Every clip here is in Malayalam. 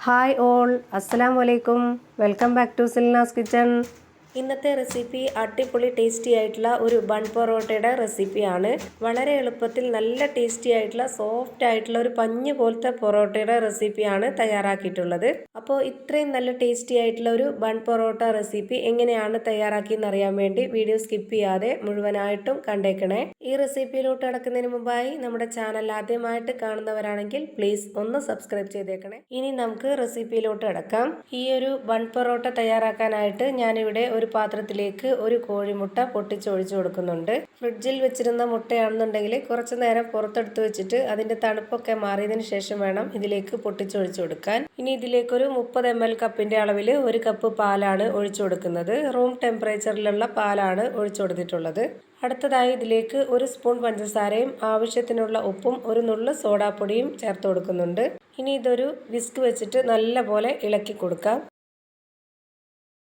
ഹായ് ഓൾ അസ്സലാം വലൈക്കും welcome back to Silnas kitchen ഇന്നത്തെ റെസിപ്പി അടിപൊളി ടേസ്റ്റി ആയിട്ടുള്ള ഒരു ബൺ പൊറോട്ടയുടെ റെസിപ്പിയാണ്. വളരെ എളുപ്പത്തിൽ നല്ല ടേസ്റ്റി ആയിട്ടുള്ള സോഫ്റ്റ് ആയിട്ടുള്ള ഒരു പഞ്ഞ് പോലത്തെ പൊറോട്ടയുടെ റെസിപ്പിയാണ് തയ്യാറാക്കിയിട്ടുള്ളത്. അപ്പോൾ ഇത്രയും നല്ല ടേസ്റ്റി ആയിട്ടുള്ള ഒരു ബൺ പൊറോട്ട റെസിപ്പി എങ്ങനെയാണ് തയ്യാറാക്കിയെന്ന് അറിയാൻ വേണ്ടി വീഡിയോ സ്കിപ്പ് ചെയ്യാതെ മുഴുവനായിട്ടും കണ്ടേക്കണേ. ഈ റെസിപ്പിയിലോട്ട് കിടക്കുന്നതിന് മുമ്പായി നമ്മുടെ ചാനൽ ആദ്യമായിട്ട് കാണുന്നവരാണെങ്കിൽ പ്ലീസ് ഒന്ന് സബ്സ്ക്രൈബ് ചെയ്തേക്കണേ. ഇനി നമുക്ക് റെസിപ്പിയിലോട്ട് കിടക്കാം. ഈ ഒരു ബൺ പൊറോട്ട തയ്യാറാക്കാനായിട്ട് ഞാനിവിടെ പാത്രത്തിലേക്ക് ഒരു കോഴിമുട്ട പൊട്ടിച്ചൊഴിച്ചു കൊടുക്കുന്നുണ്ട്. ഫ്രിഡ്ജിൽ വെച്ചിരുന്ന മുട്ടയാണെന്നുണ്ടെങ്കിൽ കുറച്ച് നേരം പുറത്തെടുത്ത് വെച്ചിട്ട് അതിന്റെ തണുപ്പൊക്കെ മാറിയതിന് ശേഷം വേണം ഇതിലേക്ക് പൊട്ടിച്ചൊഴിച്ചു കൊടുക്കാൻ. ഇനി ഇതിലേക്ക് ഒരു മുപ്പത് എം എൽ കപ്പിന്റെ അളവിൽ ഒരു കപ്പ് പാലാണ് ഒഴിച്ചു കൊടുക്കുന്നത്. റൂം ടെമ്പറേച്ചറിലുള്ള പാലാണ് ഒഴിച്ചു കൊടുത്തിട്ടുള്ളത്. അടുത്തതായി ഇതിലേക്ക് ഒരു സ്പൂൺ പഞ്ചസാരയും ആവശ്യത്തിനുള്ള ഉപ്പും ഒരു നുള്ളു സോഡാപ്പൊടിയും ചേർത്ത് കൊടുക്കുന്നുണ്ട്. ഇനി ഇതൊരു വിസ്ക് വെച്ചിട്ട് നല്ല പോലെ ഇളക്കി കൊടുക്കാം.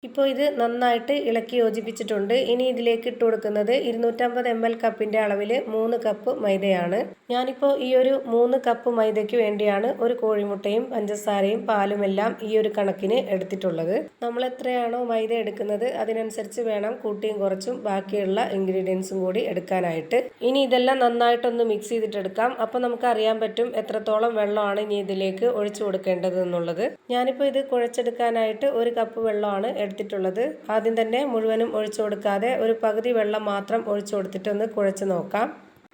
ഇപ്പോൾ ഇത് നന്നായിട്ട് ഇളക്കി യോജിപ്പിച്ചിട്ടുണ്ട്. ഇനി ഇതിലേക്ക് ഇട്ട് കൊടുക്കുന്നത് ഇരുന്നൂറ്റമ്പത് എം എൽ കപ്പിന്റെ അളവിൽ മൂന്ന് കപ്പ് മൈദയാണ്. ഞാനിപ്പോൾ ഈ ഒരു മൂന്ന് കപ്പ് മൈദയ്ക്ക് വേണ്ടിയാണ് ഒരു കോഴിമുട്ടയും പഞ്ചസാരയും പാലും എല്ലാം ഈ ഒരു കണക്കിന് എടുത്തിട്ടുള്ളത്. നമ്മൾ എത്രയാണോ മൈദ എടുക്കുന്നത് അതിനനുസരിച്ച് വേണം കൂട്ടിയും കുറച്ചും ബാക്കിയുള്ള ഇൻഗ്രീഡിയൻസും കൂടി എടുക്കാനായിട്ട്. ഇനി ഇതെല്ലാം നന്നായിട്ടൊന്ന് മിക്സ് ചെയ്തിട്ടെടുക്കാം. അപ്പോൾ നമുക്ക് അറിയാൻ പറ്റും എത്രത്തോളം വെള്ളമാണ് ഇനി ഇതിലേക്ക് ഒഴിച്ചു കൊടുക്കേണ്ടത് എന്നുള്ളത് ഞാനിപ്പോൾ ഇത് കുഴച്ചെടുക്കാനായിട്ട് ഒരു കപ്പ് വെള്ളമാണ് എടുത്തിട്ടുള്ളത്. ആദ്യം തന്നെ മുഴുവനും ഒഴിച്ചു കൊടുക്കാതെ ഒരു പകുതി വെള്ളം മാത്രം ഒഴിച്ചു കൊടുത്തിട്ട് ഒന്ന് കുഴച്ച് നോക്കാം.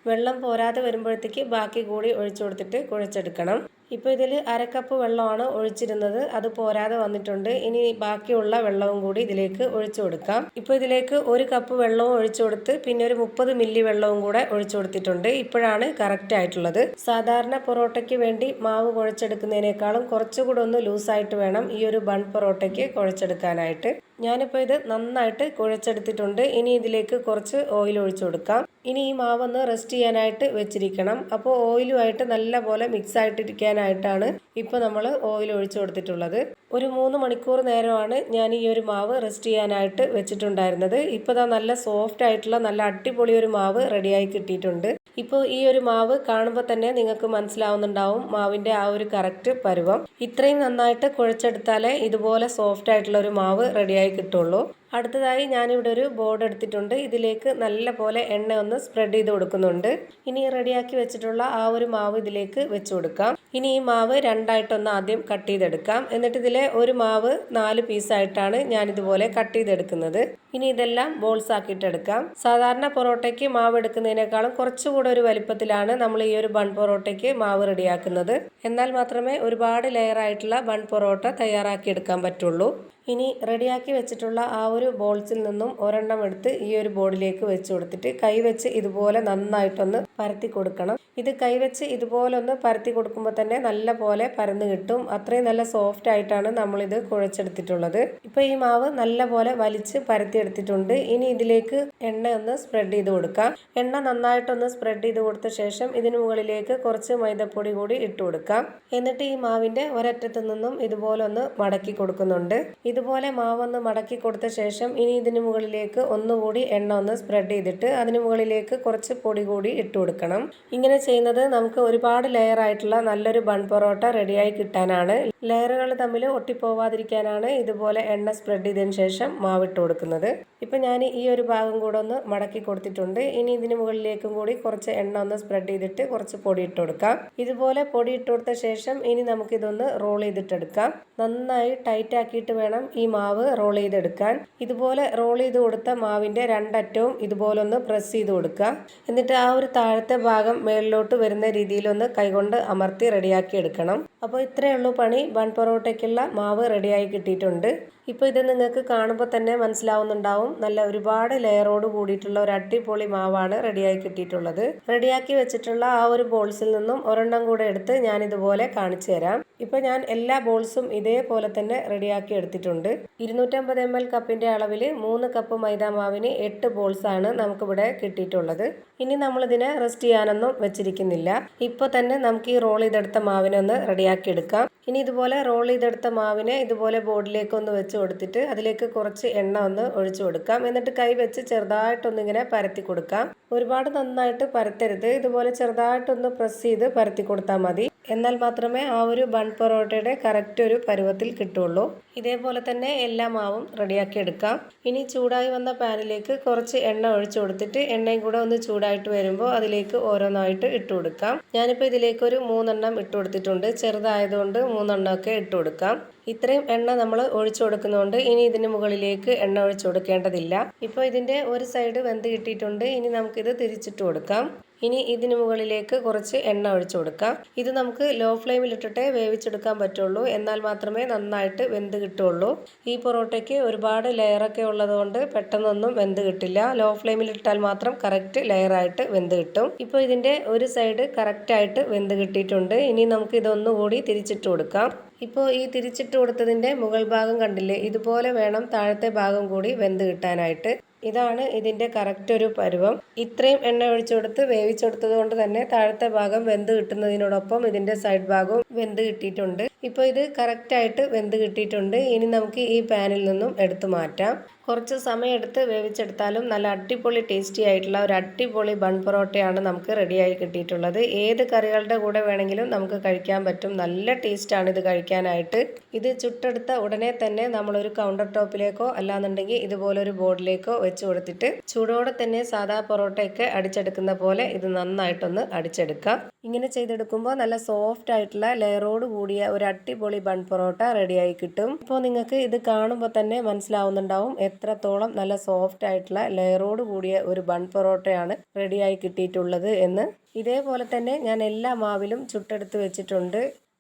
വെള്ളം പോരാതെ വരുമ്പോഴത്തേക്ക് ബാക്കി കൂടി ഒഴിച്ചു കൊടുത്തിട്ട് കുഴച്ചെടുക്കണം. ഇപ്പോൾ ഇതിൽ അരക്കപ്പ് വെള്ളമാണ് ഒഴിച്ചിരുന്നത്. അത് പോരാതെ വന്നിട്ടുണ്ട്. ഇനി ബാക്കിയുള്ള വെള്ളവും കൂടി ഇതിലേക്ക് ഒഴിച്ചു കൊടുക്കാം. ഇപ്പോൾ ഇതിലേക്ക് ഒരു കപ്പ് വെള്ളവും ഒഴിച്ചു കൊടുത്ത് പിന്നെ ഒരു മുപ്പത് മില്ലി വെള്ളവും കൂടെ ഒഴിച്ചു കൊടുത്തിട്ടുണ്ട്. ഇപ്പോഴാണ് കറക്റ്റ് ആയിട്ടുള്ളത്. സാധാരണ പൊറോട്ടയ്ക്ക് വേണ്ടി മാവ് കുഴച്ചെടുക്കുന്നതിനേക്കാളും കുറച്ചുകൂടെ ഒന്ന് ലൂസായിട്ട് വേണം ഈ ഒരു ബൺ പൊറോട്ടയ്ക്ക് കുഴച്ചെടുക്കാനായിട്ട്. ഞാനിപ്പോൾ ഇത് നന്നായിട്ട് കുഴച്ചെടുത്തിട്ടുണ്ട്. ഇനി ഇതിലേക്ക് കുറച്ച് ഓയിൽ ഒഴിച്ചു കൊടുക്കാം. ഇനി ഈ മാവൊന്ന് റെസ്റ്റ് ചെയ്യാനായിട്ട് വെച്ചിരിക്കണം. അപ്പോൾ ഓയിലുമായിട്ട് നല്ല പോലെ മിക്സ് ആയിട്ടിരിക്കാനായിട്ടാണ് ഇപ്പോൾ നമ്മൾ ഓയിൽ ഒഴിച്ചു കൊടുത്തിട്ടുള്ളത്. ഒരു മൂന്ന് മണിക്കൂർ നേരമാണ് ഞാൻ ഈ ഒരു മാവ് റെസ്റ്റ് ചെയ്യാനായിട്ട് വെച്ചിട്ടുണ്ടായിരുന്നത്. ഇപ്പോൾ ഇതാ നല്ല സോഫ്റ്റ് ആയിട്ടുള്ള നല്ല അടിപൊളി ഒരു മാവ് റെഡിയായി കിട്ടിയിട്ടുണ്ട്. ഇപ്പോൾ ഈ ഒരു മാവ് കാണുമ്പോൾ തന്നെ നിങ്ങൾക്ക് മനസ്സിലാവുന്നുണ്ടാവും മാവിന്റെ ആ ഒരു കറക്റ്റ് പരുവം. ഇത്രയും നന്നായിട്ട് കുഴച്ചെടുത്താലേ ഇതുപോലെ സോഫ്റ്റ് ആയിട്ടുള്ള ഒരു മാവ് റെഡിയായി കിട്ടുള്ളൂ. അടുത്തതായി ഞാനിവിടെ ഒരു ബോർഡ് എടുത്തിട്ടുണ്ട്. ഇതിലേക്ക് നല്ല പോലെ എണ്ണ ഒന്ന് സ്പ്രെഡ് ചെയ്ത് കൊടുക്കുന്നുണ്ട്. ഇനി റെഡിയാക്കി വെച്ചിട്ടുള്ള ആ ഒരു മാവ് ഇതിലേക്ക് വെച്ച് കൊടുക്കാം. ഇനി ഈ മാവ് രണ്ടായിട്ടൊന്ന് ആദ്യം കട്ട് ചെയ്തെടുക്കാം. എന്നിട്ട് ഇതിലെ ഒരു മാവ് നാല് പീസായിട്ടാണ് ഞാൻ ഇതുപോലെ കട്ട് ചെയ്തെടുക്കുന്നത്. ഇനി ഇതെല്ലാം ബോൾസ് ആക്കിയിട്ടെടുക്കാം സാധാരണ പൊറോട്ടയ്ക്ക് മാവ് എടുക്കുന്നതിനേക്കാളും കുറച്ചുകൂടെ ഒരു വലിപ്പത്തിലാണ് നമ്മൾ ഈ ഒരു ബൺ പൊറോട്ടയ്ക്ക് മാവ് റെഡിയാക്കുന്നത്. എന്നാൽ മാത്രമേ ഒരുപാട് ലെയർ ആയിട്ടുള്ള ബൺ പൊറോട്ട തയ്യാറാക്കി എടുക്കാൻ പറ്റുള്ളൂ. ഇനി റെഡിയാക്കി വെച്ചിട്ടുള്ള ആ ഒരു ബോൾസിൽ നിന്നും ഒരെണ്ണം എടുത്ത് ഈ ഒരു ബോർഡിലേക്ക് വെച്ച് കൊടുത്തിട്ട് കൈവച്ച് ഇതുപോലെ നന്നായിട്ടൊന്ന് പരത്തി കൊടുക്കണം. ഇത് കൈവച്ച് ഇതുപോലൊന്ന് പരത്തി കൊടുക്കുമ്പോൾ തന്നെ നല്ല പോലെ പരന്ന് കിട്ടും. അത്രയും നല്ല സോഫ്റ്റ് ആയിട്ടാണ് നമ്മളിത് കുഴച്ചെടുത്തിട്ടുള്ളത്. ഇപ്പോൾ ഈ മാവ് നല്ല പോലെ വലിച്ച് പരത്തി എടുത്തിട്ടുണ്ട് ഇനി ഇതിലേക്ക് എണ്ണ ഒന്ന് സ്പ്രെഡ് ചെയ്ത് കൊടുക്കാം. എണ്ണ നന്നായിട്ടൊന്ന് സ്പ്രെഡ് ചെയ്ത് കൊടുത്ത ശേഷം ഇതിന് മുകളിലേക്ക് കുറച്ച് മൈദപ്പൊടി കൂടി ഇട്ട് കൊടുക്കാം. എന്നിട്ട് ഈ മാവിന്റെ ഒരറ്റത്തു നിന്നും ഇതുപോലെ ഒന്ന് മടക്കി കൊടുക്കുന്നുണ്ട്. ഇതുപോലെ മാവൊന്ന് മടക്കി കൊടുത്ത ശേഷം ഇനി ഇതിന് മുകളിലേക്ക് ഒന്നുകൂടി എണ്ണ ഒന്ന് സ്പ്രെഡ് ചെയ്തിട്ട് അതിന് മുകളിലേക്ക് കുറച്ച് പൊടി കൂടി ഇട്ട് കൊടുക്കണം. ഇങ്ങനെ ചെയ്യുന്നത് നമുക്ക് ഒരുപാട് ലെയർ ആയിട്ടുള്ള നല്ലൊരു ബൺ പൊറോട്ട റെഡിയായി കിട്ടാനാണ്. ലെയറുകൾ തമ്മിൽ ഒട്ടിപ്പോവാതിരിക്കാനാണ് ഇതുപോലെ എണ്ണ സ്പ്രെഡ് ചെയ്തതിന് ശേഷം മാവിട്ട് കൊടുക്കുന്നത്. ഇപ്പം ഞാൻ ഈ ഒരു ഭാഗം കൂടെ ഒന്ന് മടക്കി കൊടുത്തിട്ടുണ്ട്. ഇനി ഇതിന് മുകളിലേക്കും കൂടി കുറച്ച് എണ്ണ ഒന്ന് സ്പ്രെഡ് ചെയ്തിട്ട് കുറച്ച് പൊടി ഇട്ട് കൊടുക്കാം. ഇതുപോലെ പൊടി ഇട്ട് കൊടുത്ത ശേഷം ഇനി നമുക്കിതൊന്ന് റോൾ ചെയ്തിട്ടെടുക്കാം. നന്നായി ടൈറ്റ് ആക്കിയിട്ട് വേണം ഈ മാവ് റോൾ ചെയ്തെടുക്കാൻ. ഇതുപോലെ റോൾ ചെയ്ത് കൊടുത്ത മാവിന്റെ രണ്ടറ്റവും ഇതുപോലെ ഒന്ന് പ്രസ് ചെയ്ത് കൊടുക്കുക. എന്നിട്ട് ആ ഒരു താഴത്തെ ഭാഗം മേളിലോട്ട് വരുന്ന രീതിയിലൊന്ന് കൈകൊണ്ട് അമർത്തി റെഡിയാക്കി എടുക്കണം. അപ്പോൾ ഇത്രയേ ഉള്ളൂ പണി. വൺ പൊറോട്ടയ്ക്കുള്ള മാവ് റെഡിയായി കിട്ടിയിട്ടുണ്ട്. ഇപ്പോൾ ഇത് നിങ്ങൾക്ക് കാണുമ്പോൾ തന്നെ മനസ്സിലാവുന്നുണ്ടാവും. നല്ല ഒരുപാട് ലെയറോട് കൂടിയിട്ടുള്ള ഒരു അടിപൊളി മാവാണ് റെഡിയായി കിട്ടിയിട്ടുള്ളത്. റെഡിയാക്കി വെച്ചിട്ടുള്ള ആ ഒരു ബോൾസിൽ നിന്നും ഒരെണ്ണം കൂടെ എടുത്ത് ഞാൻ ഇതുപോലെ കാണിച്ചു തരാം. ഇപ്പോൾ ഞാൻ എല്ലാ ബോൾസും ഇതേപോലെ തന്നെ റെഡിയാക്കി എടുത്തിട്ടുണ്ട്. ഇരുന്നൂറ്റമ്പത് എം എൽ കപ്പിന്റെ അളവിൽ മൂന്ന് കപ്പ് മൈദാ മാവിന് എട്ട് ബോൾസാണ് നമുക്കിവിടെ കിട്ടിയിട്ടുള്ളത്. ഇനി നമ്മളിതിനെ റെസ്റ്റ് ചെയ്യാനൊന്നും വെച്ചിരിക്കുന്നില്ല. ഇപ്പോൾ തന്നെ നമുക്ക് ഈ റോൾ ചെയ്തെടുത്ത മാവിനൊന്ന് റെഡിയാക്കി എടുക്കാം. ഇനി ഇതുപോലെ റോൾ ചെയ്തെടുത്ത മാവിനെ ഇതുപോലെ ബോർഡിലേക്കൊന്ന് വെച്ച് കൊടുത്തിട്ട് അതിലേക്ക് കുറച്ച് എണ്ണ ഒന്ന് ഒഴിച്ചു കൊടുക്കാം. എന്നിട്ട് കൈ വെച്ച് ചെറുതായിട്ടൊന്നിങ്ങനെ പരത്തി കൊടുക്കാം. ഒരുപാട് നന്നായിട്ട് പരത്തരുത്. ഇതുപോലെ ചെറുതായിട്ടൊന്ന് പ്രസ് ചെയ്ത് പരത്തി കൊടുത്താൽ മതി. എന്നാൽ മാത്രമേ ആ ഒരു ബൺ പൊറോട്ടയുടെ കറക്റ്റ് ഒരു പരുവത്തിൽ കിട്ടുള്ളൂ. ഇതേപോലെ തന്നെ എല്ലാ മാവും റെഡിയാക്കി എടുക്കാം. ഇനി ചൂടായി വന്ന പാനിലേക്ക് കുറച്ച് എണ്ണ ഒഴിച്ചു കൊടുത്തിട്ട് എണ്ണയും കൂടെ ഒന്ന് ചൂടായിട്ട് വരുമ്പോൾ അതിലേക്ക് ഓരോന്നായിട്ട് ഇട്ട് കൊടുക്കാം. ഞാനിപ്പോൾ ഇതിലേക്ക് ഒരു മൂന്നെണ്ണം ഇട്ട് കൊടുത്തിട്ടുണ്ട്. ചെറുതായതുകൊണ്ട് മൂന്നെണ്ണമൊക്കെ ഇട്ട് കൊടുക്കാം. ഇത്രയും എണ്ണ നമ്മൾ ഒഴിച്ചു കൊടുക്കുന്നതുകൊണ്ട് ഇനി ഇതിന് മുകളിലേക്ക് എണ്ണ ഒഴിച്ചു കൊടുക്കേണ്ടതില്ല. ഇപ്പോൾ ഇതിന്റെ ഒരു സൈഡ് വെന്ത് കിട്ടിയിട്ടുണ്ട്. ഇനി നമുക്കിത് തിരിച്ചിട്ട് കൊടുക്കാം. ഇനി ഇതിന് മുകളിലേക്ക് കുറച്ച് എണ്ണ ഒഴിച്ചു കൊടുക്കാം. ഇത് നമുക്ക് ലോ ഫ്ലെയിമിൽ ഇട്ടിട്ടേ വേവിച്ചെടുക്കാൻ പറ്റുള്ളൂ. എന്നാൽ മാത്രമേ നന്നായിട്ട് വെന്ത് കിട്ടുള്ളൂ. ഈ പൊറോട്ടയ്ക്ക് ഒരുപാട് ലെയറൊക്കെ ഉള്ളതുകൊണ്ട് പെട്ടെന്നൊന്നും വെന്ത് കിട്ടില്ല. ലോ ഫ്ലെയിമിൽ ഇട്ടാൽ മാത്രം കറക്റ്റ് ലെയറായിട്ട് വെന്ത് കിട്ടും. ഇപ്പോൾ ഇതിന്റെ ഒരു സൈഡ് കറക്റ്റായിട്ട് വെന്ത് കിട്ടിയിട്ടുണ്ട്. ഇനി നമുക്ക് ഇതൊന്നുകൂടി തിരിച്ചിട്ട് കൊടുക്കാം. ഇപ്പോൾ ഈ തിരിച്ചിട്ട് കൊടുത്തതിന്റെ മുകൾ ഭാഗം കണ്ടില്ലേ? ഇതുപോലെ വേണം താഴത്തെ ഭാഗം കൂടി വെന്ത് കിട്ടാനായിട്ട്. ഇതാണ് ഇതിന്റെ കറക്റ്റ് ഒരു പരുവം. ഇത്രയും എണ്ണ ഒഴിച്ചു കൊടുത്ത് വേവിച്ചെടുത്തത് കൊണ്ട് തന്നെ താഴത്തെ ഭാഗം വെന്ത് കിട്ടുന്നതിനോടൊപ്പം ഇതിന്റെ സൈഡ് ഭാഗവും വെന്ത് കിട്ടിയിട്ടുണ്ട്. ഇപ്പോൾ ഇത് കറക്റ്റായിട്ട് വെന്ത് കിട്ടിയിട്ടുണ്ട്. ഇനി നമുക്ക് ഈ പാനിൽ നിന്നും എടുത്തു മാറ്റാം. കുറച്ച് സമയം എടുത്ത് വേവിച്ചെടുത്താലും നല്ല അടിപൊളി ടേസ്റ്റി ആയിട്ടുള്ള ഒരു അടിപൊളി ബൺ പൊറോട്ടയാണ് നമുക്ക് റെഡിയായി കിട്ടിയിട്ടുള്ളത്. ഏത് കറികളുടെ കൂടെ വേണമെങ്കിലും നമുക്ക് കഴിക്കാൻ പറ്റും. നല്ല ടേസ്റ്റാണ് ഇത് കഴിക്കാനായിട്ട്. ഇത് ചുട്ടെടുത്ത ഉടനെ തന്നെ നമ്മളൊരു കൗണ്ടർ ടോപ്പിലേക്കോ അല്ലാന്നുണ്ടെങ്കിൽ ഇതുപോലൊരു ബോർഡിലേക്കോ കൊടുത്തിട്ട് ചൂടോടെ തന്നെ സാധാ പൊറോട്ടയൊക്കെ അടിച്ചെടുക്കുന്ന പോലെ ഇത് നന്നായിട്ടൊന്ന് അടിച്ചെടുക്കാം. ഇങ്ങനെ ചെയ്തെടുക്കുമ്പോൾ നല്ല സോഫ്റ്റ് ആയിട്ടുള്ള ലെയറോട് കൂടിയ ഒരു അടിപൊളി ബൺ പൊറോട്ട റെഡിയായി കിട്ടും. ഇപ്പോൾ നിങ്ങൾക്ക് ഇത് കാണുമ്പോൾ തന്നെ മനസ്സിലാവുന്നുണ്ടാവും എത്രത്തോളം നല്ല സോഫ്റ്റ് ആയിട്ടുള്ള ലെയറോട് കൂടിയ ഒരു ബൺ പൊറോട്ടയാണ് റെഡിയായി കിട്ടിയിട്ടുള്ളത് എന്ന്. ഇതേപോലെ തന്നെ ഞാൻ എല്ലാ മാവിലും ചുട്ടെടുത്ത് വെച്ചിട്ടുണ്ട്.